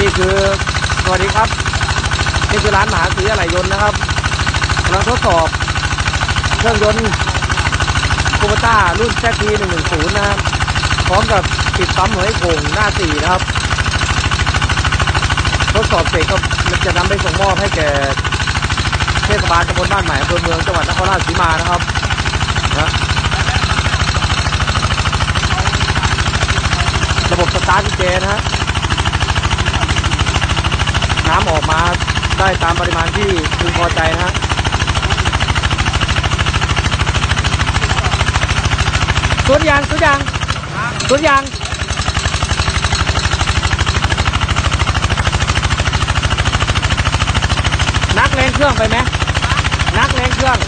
นี่คือสวัสดีครับนี่คือร้านมหาศรีอะไหล่ยนต์นะครับกำลังทดสอบเครื่องยนต์โคบต้ารุ่น ZT 110นะครับพร้อมกับติดปั๊มหัวไอ้โข่งหน้าสี่นะครับ ทดสอบเสร็จก็จะนำไปส่งมอบให้แก่เทศบาลตำบลบ้านใหม่อำเภอเมืองจังหวัดนครราชสีมานะครับนะระบบสตาร์ทกุญแจนะฮะน้ำออกมา ได้ตามปริมาณที่พึงพอใจนะฮะสุดยางสุดยางสุดยางนักแรงเครื่องไปไหมนักแรงเครื่อง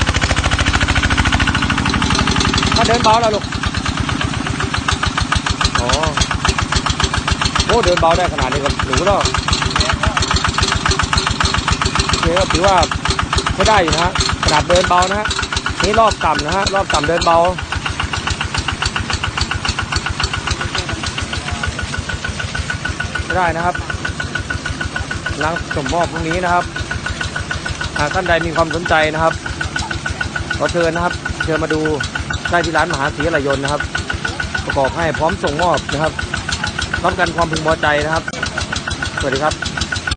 มาเดินเบาแล้วลูกโอ๋อโอ้เดินเบาได้ขนาดนี้ก็หรูแล้ว โอเคก็ถือว่าใช้ได้อยู่นะฮะขนาดเดินเบานะฮะนี่รอบต่ำนะฮะรอบต่ำเดินเบาได้นะครับหลังสมมอบพรุ่งนี้นะครับหากท่านใดมีความสนใจนะครับขอเชิญนะครับ เชิญมาดูได้ที่ร้านมหาศรีอะไหล่ยนนะครับ ประกอบให้พร้อมส่งมอบนะครับรับประกันความพึงพอใจนะครับ สวัสดีครับ